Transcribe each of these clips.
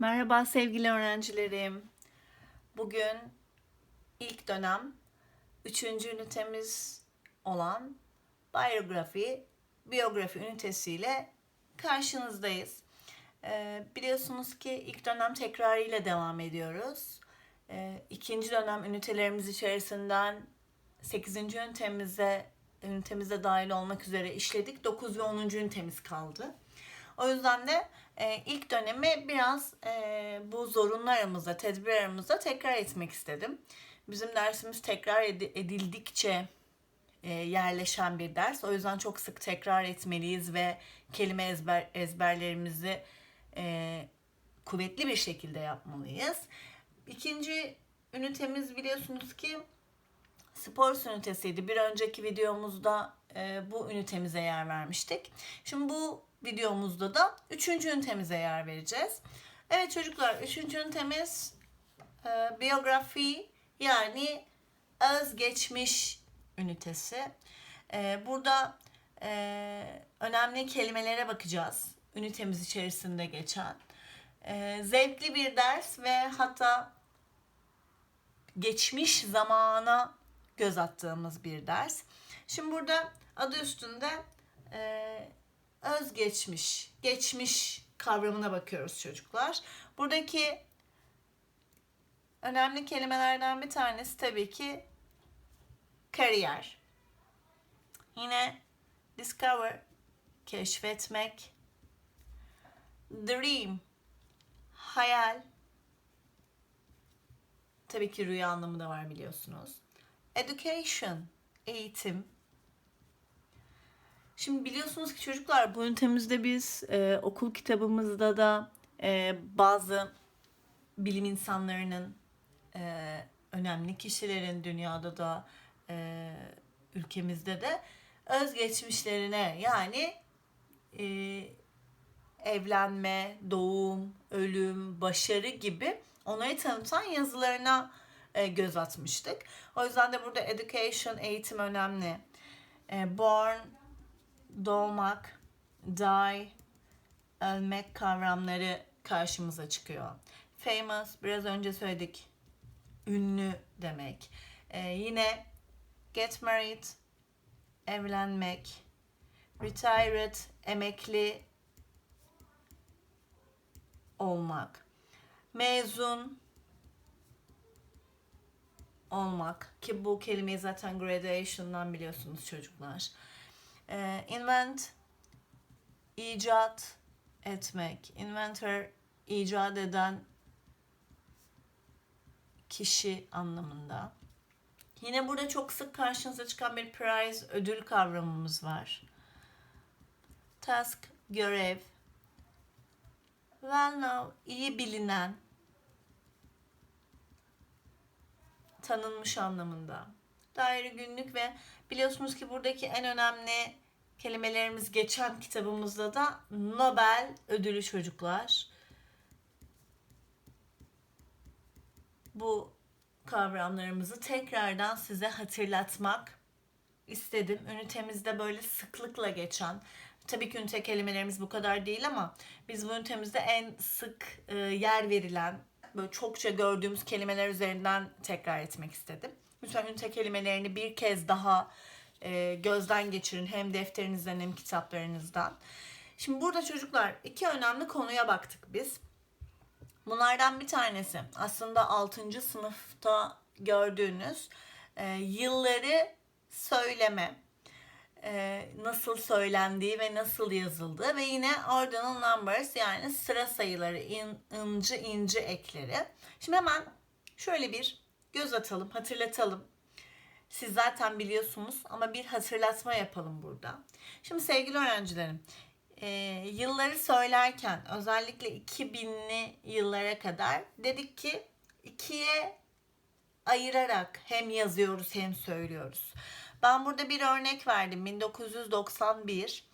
Merhaba sevgili öğrencilerim. Bugün ilk dönem 3. ünitemiz olan biyografi, biyografi ünitesiyle karşınızdayız. Ee, biliyorsunuz ki ilk dönem tekrarıyla devam ediyoruz. Ee, ikinci dönem ünitelerimiz içerisinden 8. ünitemize ünitemize dahil olmak üzere işledik. 9 ve 10. ünitemiz kaldı. O yüzden de e, ilk dönemi biraz e, bu zorunlu aramızda, tekrar etmek istedim. Bizim dersimiz tekrar ed- edildikçe e, yerleşen bir ders. O yüzden çok sık tekrar etmeliyiz ve kelime ezber ezberlerimizi e, kuvvetli bir şekilde yapmalıyız. İkinci ünitemiz biliyorsunuz ki spor ünitesiydi. Bir önceki videomuzda e, bu ünitemize yer vermiştik. Şimdi bu videomuzda da üçüncü ünitemize yer vereceğiz. Evet çocuklar üçüncü ünitemiz e, biyografi yani özgeçmiş ünitesi. E, burada e, önemli kelimelere bakacağız. Ünitemiz içerisinde geçen. E, zevkli bir ders ve hatta geçmiş zamana göz attığımız bir ders. Şimdi burada adı üstünde e, özgeçmiş, geçmiş kavramına bakıyoruz çocuklar. Buradaki önemli kelimelerden bir tanesi tabii ki kariyer. Yine discover, keşfetmek. Dream, hayal. Tabii ki rüya anlamı da var biliyorsunuz. Education, eğitim. Şimdi biliyorsunuz ki çocuklar bu ünitemizde biz e, okul kitabımızda da e, bazı bilim insanlarının, e, önemli kişilerin dünyada da e, ülkemizde de özgeçmişlerine yani e, evlenme, doğum, ölüm, başarı gibi onları tanıtan yazılarına e, göz atmıştık. O yüzden de burada education, eğitim önemli. E, born, doğmak, die, ölmek kavramları karşımıza çıkıyor. Famous, biraz önce söyledik, ünlü demek. E, yine get married, evlenmek, retired, emekli olmak, mezun, olmak ki bu kelimeyi zaten gradation'dan biliyorsunuz çocuklar. Ee, invent icat etmek. Inventor icat eden kişi anlamında. Yine burada çok sık karşınıza çıkan bir prize ödül kavramımız var. Task görev. Well known iyi bilinen tanınmış anlamında. Daire günlük ve biliyorsunuz ki buradaki en önemli kelimelerimiz geçen kitabımızda da Nobel ödülü çocuklar. Bu kavramlarımızı tekrardan size hatırlatmak istedim. Ünitemizde böyle sıklıkla geçen, tabii ki ünite kelimelerimiz bu kadar değil ama biz bu ünitemizde en sık e, yer verilen, böyle çokça gördüğümüz kelimeler üzerinden tekrar etmek istedim. Lütfen ünite kelimelerini bir kez daha e, gözden geçirin hem defterinizden hem kitaplarınızdan. Şimdi burada çocuklar iki önemli konuya baktık biz. Bunlardan bir tanesi aslında 6. sınıfta gördüğünüz e, yılları söyleme. E, nasıl söylendiği ve nasıl yazıldığı ve yine ordinal numbers yani sıra sayıları, in, incı inci ekleri. Şimdi hemen şöyle bir göz atalım, hatırlatalım. Siz zaten biliyorsunuz ama bir hatırlatma yapalım burada. Şimdi sevgili öğrencilerim, e, yılları söylerken özellikle 2000'li yıllara kadar dedik ki ikiye ayırarak hem yazıyoruz hem söylüyoruz. Ben burada bir örnek verdim 1991.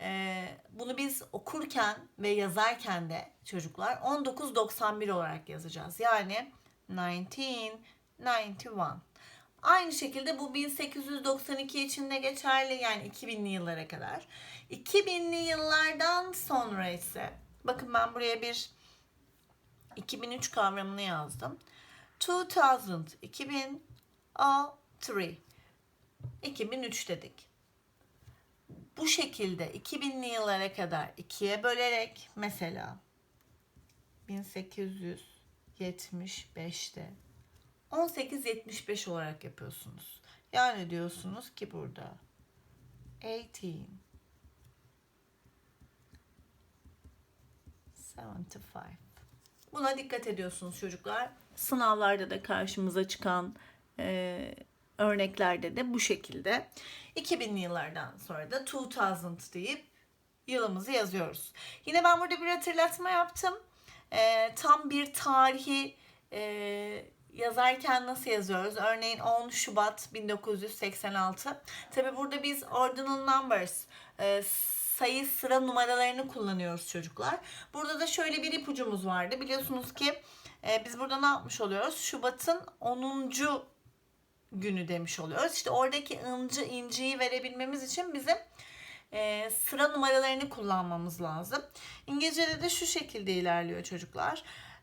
Ee, bunu biz okurken ve yazarken de çocuklar 1991 olarak yazacağız. Yani 1991. Aynı şekilde bu 1892 için de geçerli yani 2000'li yıllara kadar. 2000'li yıllardan sonra ise bakın ben buraya bir 2003 kavramını yazdım. 2000, 2000, a, 3. 2003 dedik. Bu şekilde 2000'li yıllara kadar ikiye bölerek mesela 1875'te 1875 olarak yapıyorsunuz. Yani diyorsunuz ki burada 18 75. Buna dikkat ediyorsunuz çocuklar. Sınavlarda da karşımıza çıkan e, örneklerde de bu şekilde. 2000'li yıllardan sonra da 2000 deyip yılımızı yazıyoruz. Yine ben burada bir hatırlatma yaptım. E, tam bir tarihi e, yazarken nasıl yazıyoruz? Örneğin 10 Şubat 1986. Tabi burada biz ordinal numbers, e, sayı sıra numaralarını kullanıyoruz çocuklar. Burada da şöyle bir ipucumuz vardı. Biliyorsunuz ki e, biz burada ne yapmış oluyoruz? Şubat'ın 10. günü demiş oluyoruz. İşte oradaki ıncı inciyi verebilmemiz için bizim e, sıra numaralarını kullanmamız lazım. İngilizce'de de şu şekilde ilerliyor çocuklar.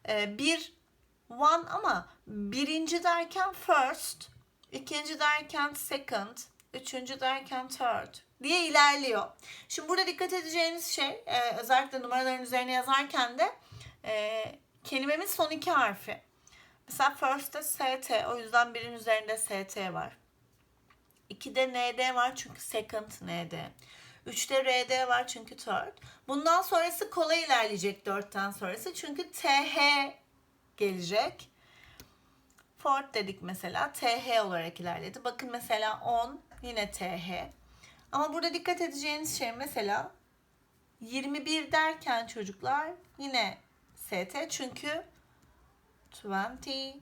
E, bir one ama birinci derken first, ikinci derken second, üçüncü derken third diye ilerliyor. Şimdi burada dikkat edeceğiniz şey e, özellikle numaraların üzerine yazarken de e, kelimemin son iki harfi. Mesela first'te ST o yüzden birin üzerinde ST var. 2'de ND var çünkü second ND. 3'te RD var çünkü third. Bundan sonrası kolay ilerleyecek 4'ten sonrası. Çünkü TH gelecek. Fourth dedik mesela. TH olarak ilerledi. Bakın mesela 10 yine TH. Ama burada dikkat edeceğiniz şey mesela 21 derken çocuklar yine ST çünkü 20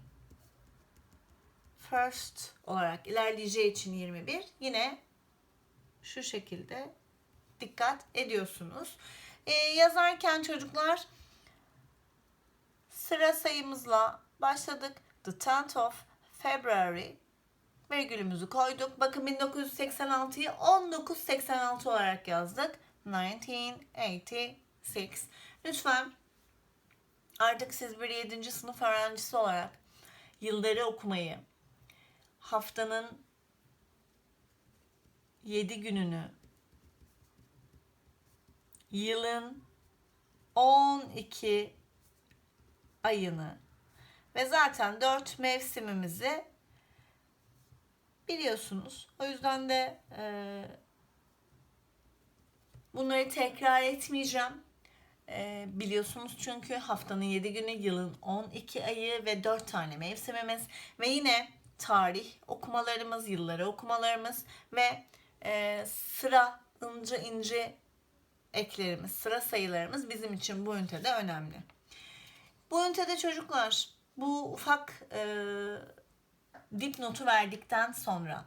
first olarak ilerleyeceği için 21 yine şu şekilde dikkat ediyorsunuz. Ee, yazarken çocuklar sıra sayımızla başladık. The 10th of February virgülümüzü koyduk. Bakın 1986'yı 1986 olarak yazdık. 1986. Lütfen artık siz bir 7. sınıf öğrencisi olarak yılları okumayı, haftanın 7 gününü, yılın 12 ayını ve zaten 4 mevsimimizi biliyorsunuz. O yüzden de e, bunları tekrar etmeyeceğim. E, biliyorsunuz çünkü haftanın 7 günü, yılın 12 ayı ve 4 tane mevsimimiz ve yine tarih okumalarımız, yılları okumalarımız ve e, sıra, ince ince eklerimiz, sıra sayılarımız bizim için bu ünitede önemli. Bu ünitede çocuklar bu ufak e, dipnotu verdikten sonra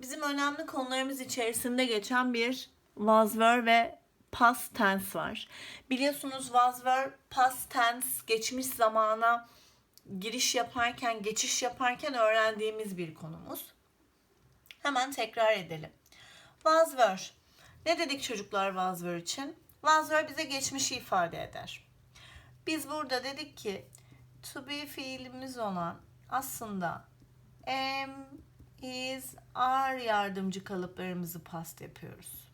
bizim önemli konularımız içerisinde geçen bir was were ve past tense var. Biliyorsunuz was were past tense geçmiş zamana giriş yaparken, geçiş yaparken öğrendiğimiz bir konumuz. Hemen tekrar edelim. Was were. Ne dedik çocuklar was were için? Was were bize geçmişi ifade eder. Biz burada dedik ki to be fiilimiz olan aslında am, is, are yardımcı kalıplarımızı past yapıyoruz.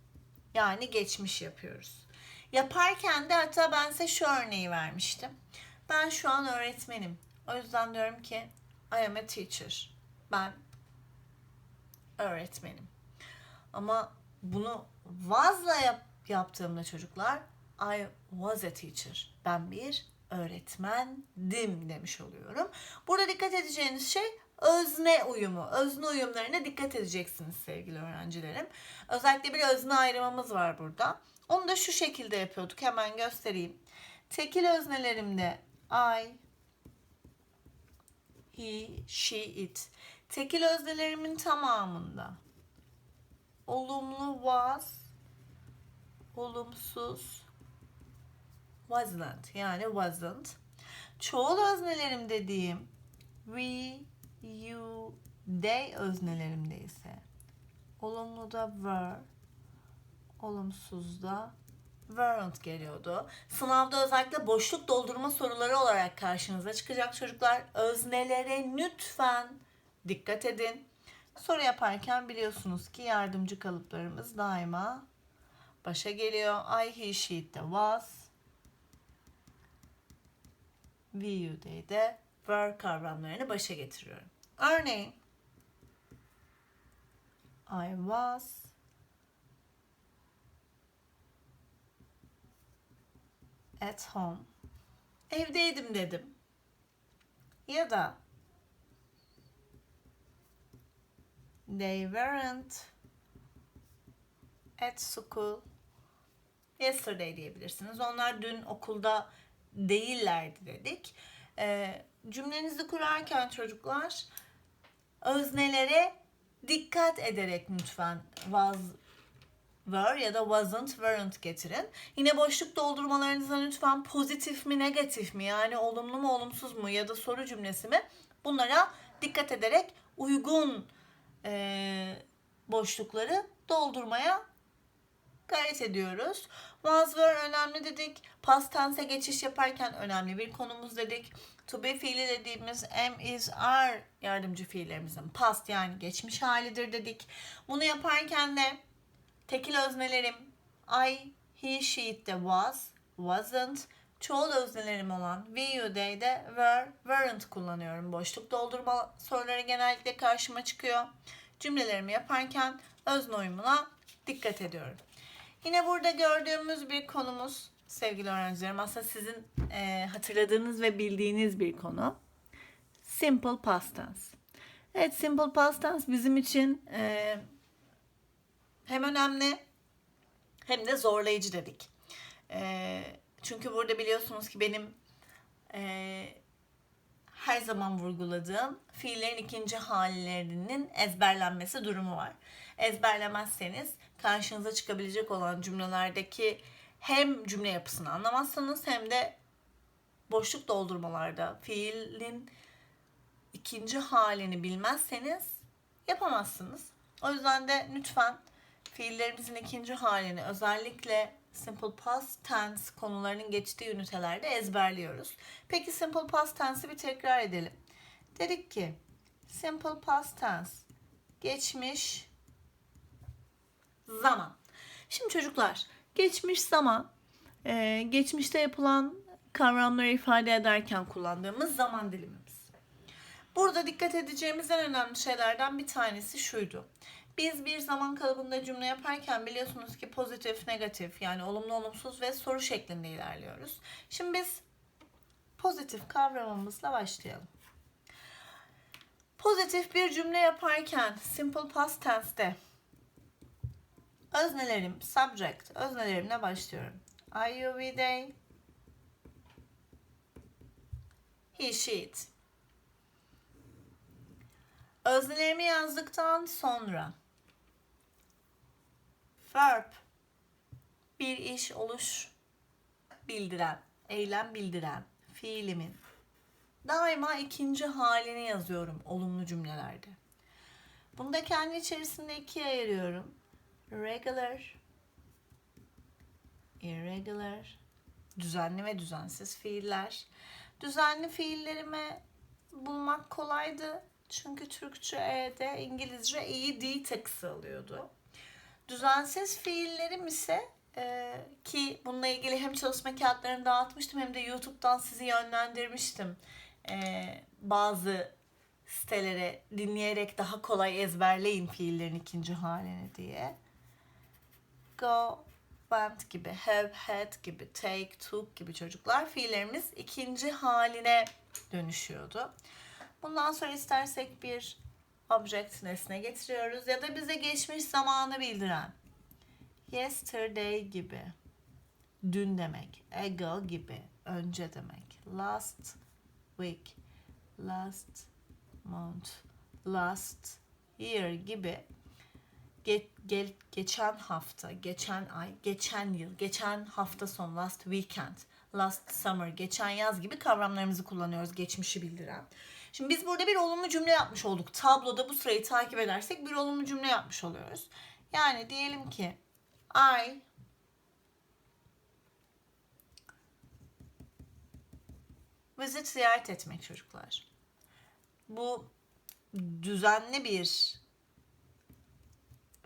Yani geçmiş yapıyoruz. Yaparken de hatta ben size şu örneği vermiştim. Ben şu an öğretmenim. O yüzden diyorum ki I am a teacher. Ben öğretmenim. Ama bunu was'la yap, yaptığımda çocuklar I was a teacher. Ben bir öğretmendim demiş oluyorum. Burada dikkat edeceğiniz şey özne uyumu. Özne uyumlarına dikkat edeceksiniz sevgili öğrencilerim. Özellikle bir özne ayrımımız var burada. Onu da şu şekilde yapıyorduk. Hemen göstereyim. Tekil öznelerimde I, he, she, it. Tekil öznelerimin tamamında olumlu was, olumsuz wasn't yani wasn't. Çoğul öznelerim dediğim we, you, they öznelerimde ise olumlu da were, olumsuz da weren't geliyordu. Sınavda özellikle boşluk doldurma soruları olarak karşınıza çıkacak çocuklar. Öznelere lütfen dikkat edin. Soru yaparken biliyorsunuz ki yardımcı kalıplarımız daima başa geliyor. I, he, she de was. We, you, they de were kavramlarını başa getiriyorum. Örneğin I was at home. Evdeydim dedim. Ya da they weren't at school yesterday diyebilirsiniz. Onlar dün okulda değillerdi dedik. Ee, cümlenizi kurarken çocuklar öznelere dikkat ederek lütfen was were ya da wasn't, weren't getirin. Yine boşluk doldurmalarınızda lütfen pozitif mi, negatif mi yani olumlu mu, olumsuz mu ya da soru cümlesi mi bunlara dikkat ederek uygun e, boşlukları doldurmaya gayret ediyoruz. Were önemli dedik. Past tense'e geçiş yaparken önemli bir konumuz dedik. To be fiili dediğimiz am, is, are yardımcı fiillerimizin past yani geçmiş halidir dedik. Bunu yaparken de tekil öznelerim I, he, she de was, wasn't. Çoğul öznelerim olan we, you, they de were, weren't kullanıyorum. Boşluk doldurma soruları genellikle karşıma çıkıyor. Cümlelerimi yaparken özne uyumuna dikkat ediyorum. Yine burada gördüğümüz bir konumuz sevgili öğrencilerim aslında sizin e, hatırladığınız ve bildiğiniz bir konu. Simple past tense. Evet simple past tense bizim için e, hem önemli hem de zorlayıcı dedik. E, çünkü burada biliyorsunuz ki benim e, her zaman vurguladığım fiillerin ikinci hallerinin ezberlenmesi durumu var. Ezberlemezseniz karşınıza çıkabilecek olan cümlelerdeki hem cümle yapısını anlamazsanız hem de boşluk doldurmalarda fiilin ikinci halini bilmezseniz yapamazsınız. O yüzden de lütfen fiillerimizin ikinci halini özellikle simple past tense konularının geçtiği ünitelerde ezberliyoruz. Peki simple past tense'i bir tekrar edelim. Dedik ki simple past tense geçmiş zaman. Şimdi çocuklar geçmiş zaman e, geçmişte yapılan kavramları ifade ederken kullandığımız zaman dilimimiz. Burada dikkat edeceğimiz en önemli şeylerden bir tanesi şuydu. Biz bir zaman kalıbında cümle yaparken biliyorsunuz ki pozitif, negatif yani olumlu, olumsuz ve soru şeklinde ilerliyoruz. Şimdi biz pozitif kavramımızla başlayalım. Pozitif bir cümle yaparken simple past tense'te öznelerim, subject, öznelerimle başlıyorum. Are you with they? He, she, it. Öznelerimi yazdıktan sonra verb bir iş oluş bildiren, eylem bildiren fiilimin daima ikinci halini yazıyorum olumlu cümlelerde. Bunu da kendi içerisinde ikiye ayırıyorum. Regular, irregular, düzenli ve düzensiz fiiller. Düzenli fiillerimi bulmak kolaydı. Çünkü Türkçe E'de İngilizce ed takısı alıyordu. Düzensiz fiillerim ise e, ki bununla ilgili hem çalışma kağıtlarını dağıtmıştım hem de YouTube'dan sizi yönlendirmiştim. E, bazı sitelere dinleyerek daha kolay ezberleyin fiillerin ikinci halini diye. Go, went gibi, have, had gibi, take, took gibi çocuklar fiillerimiz ikinci haline dönüşüyordu. Bundan sonra istersek bir object nesne getiriyoruz ya da bize geçmiş zamanı bildiren yesterday gibi dün demek, ago gibi önce demek, last week, last month, last year gibi ge, ge, geçen hafta, geçen ay, geçen yıl, geçen hafta son, last weekend, last summer, geçen yaz gibi kavramlarımızı kullanıyoruz geçmişi bildiren. Şimdi biz burada bir olumlu cümle yapmış olduk. Tabloda bu sırayı takip edersek bir olumlu cümle yapmış oluyoruz. Yani diyelim ki I visit ziyaret etmek çocuklar. Bu düzenli bir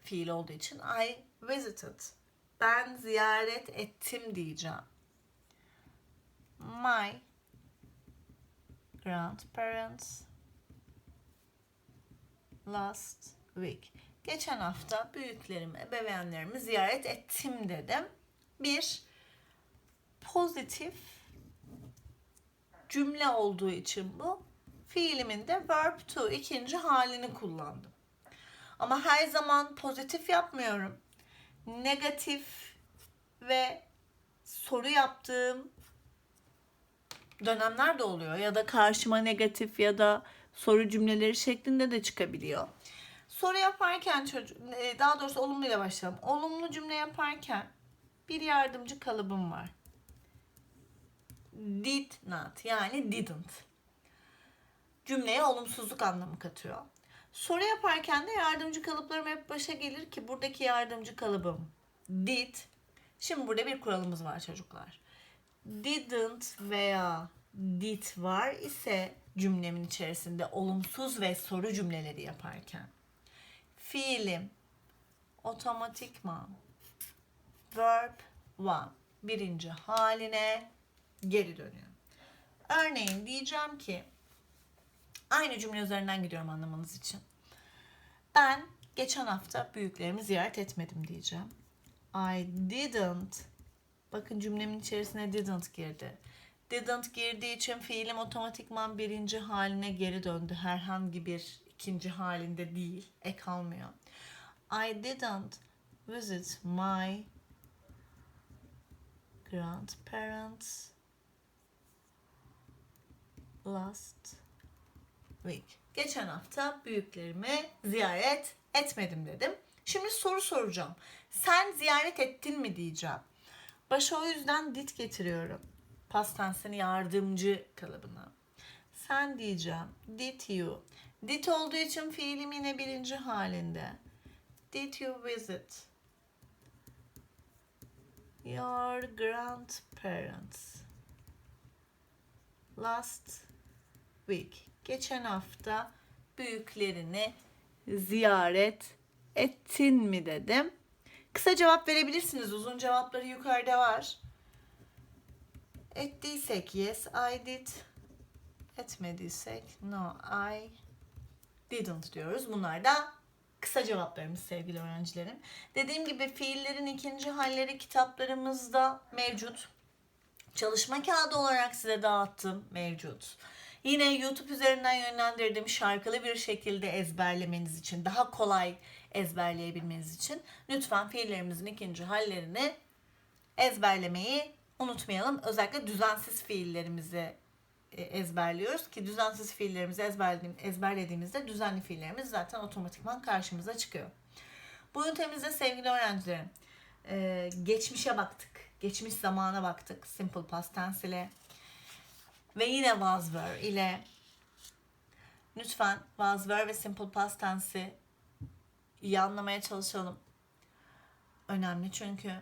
fiil olduğu için I visited. Ben ziyaret ettim diyeceğim. My grandparents last week. Geçen hafta büyüklerimi, ebeveynlerimi ziyaret ettim dedim. Bir pozitif cümle olduğu için bu fiilimin de verb to ikinci halini kullandım. Ama her zaman pozitif yapmıyorum. Negatif ve soru yaptığım dönemler de oluyor ya da karşıma negatif ya da soru cümleleri şeklinde de çıkabiliyor. Soru yaparken çocuk e, daha doğrusu olumluyla başlayalım. Olumlu cümle yaparken bir yardımcı kalıbım var. Did not yani didn't. Cümleye olumsuzluk anlamı katıyor. Soru yaparken de yardımcı kalıplarım hep başa gelir ki buradaki yardımcı kalıbım did. Şimdi burada bir kuralımız var çocuklar. Didn't veya did var ise cümlemin içerisinde olumsuz ve soru cümleleri yaparken fiilim otomatikman verb one birinci haline geri dönüyor. Örneğin diyeceğim ki aynı cümle üzerinden gidiyorum anlamanız için. Ben geçen hafta büyüklerimi ziyaret etmedim diyeceğim. I didn't bakın cümlemin içerisine didn't girdi. Didn't girdiği için fiilim otomatikman birinci haline geri döndü. Herhangi bir ikinci halinde değil. Ek almıyor. I didn't visit my grandparents last week. Geçen hafta büyüklerimi ziyaret etmedim dedim. Şimdi soru soracağım. Sen ziyaret ettin mi diyeceğim. Başa o yüzden did getiriyorum. Past tense'in yardımcı kalıbına. Sen diyeceğim. Did you? Did olduğu için fiilim yine birinci halinde. Did you visit your grandparents last week? Geçen hafta büyüklerini ziyaret ettin mi dedim. Kısa cevap verebilirsiniz. Uzun cevapları yukarıda var. Ettiysek yes I did. Etmediysek no I didn't diyoruz. Bunlar da kısa cevaplarımız sevgili öğrencilerim. Dediğim gibi fiillerin ikinci halleri kitaplarımızda mevcut. Çalışma kağıdı olarak size dağıttım mevcut. Yine YouTube üzerinden yönlendirdiğim şarkılı bir şekilde ezberlemeniz için, daha kolay ezberleyebilmeniz için lütfen fiillerimizin ikinci hallerini ezberlemeyi unutmayalım. Özellikle düzensiz fiillerimizi e, ezberliyoruz ki düzensiz fiillerimizi ezberlediğimizde düzenli fiillerimiz zaten otomatikman karşımıza çıkıyor. Bu ünitemizde sevgili öğrencilerim e, geçmişe baktık. Geçmiş zamana baktık. Simple past tense ile ve yine was were ile lütfen was were ve simple past tense'i iyi anlamaya çalışalım. Önemli çünkü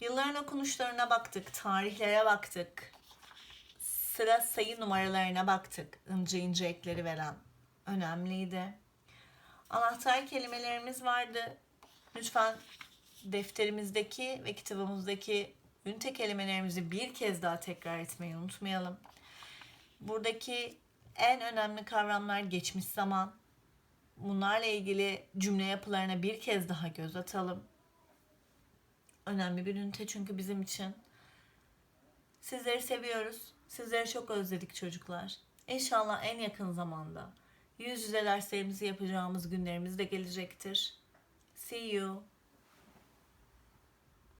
yılların okunuşlarına baktık, tarihlere baktık, sıra sayı numaralarına baktık, ince ince ekleri veren önemliydi. Anahtar kelimelerimiz vardı. Lütfen defterimizdeki ve kitabımızdaki ünite kelimelerimizi bir kez daha tekrar etmeyi unutmayalım. Buradaki en önemli kavramlar geçmiş zaman. Bunlarla ilgili cümle yapılarına bir kez daha göz atalım. Önemli bir ünite çünkü bizim için. Sizleri seviyoruz. Sizleri çok özledik çocuklar. İnşallah en yakın zamanda yüz yüze derslerimizi yapacağımız günlerimiz de gelecektir. See you.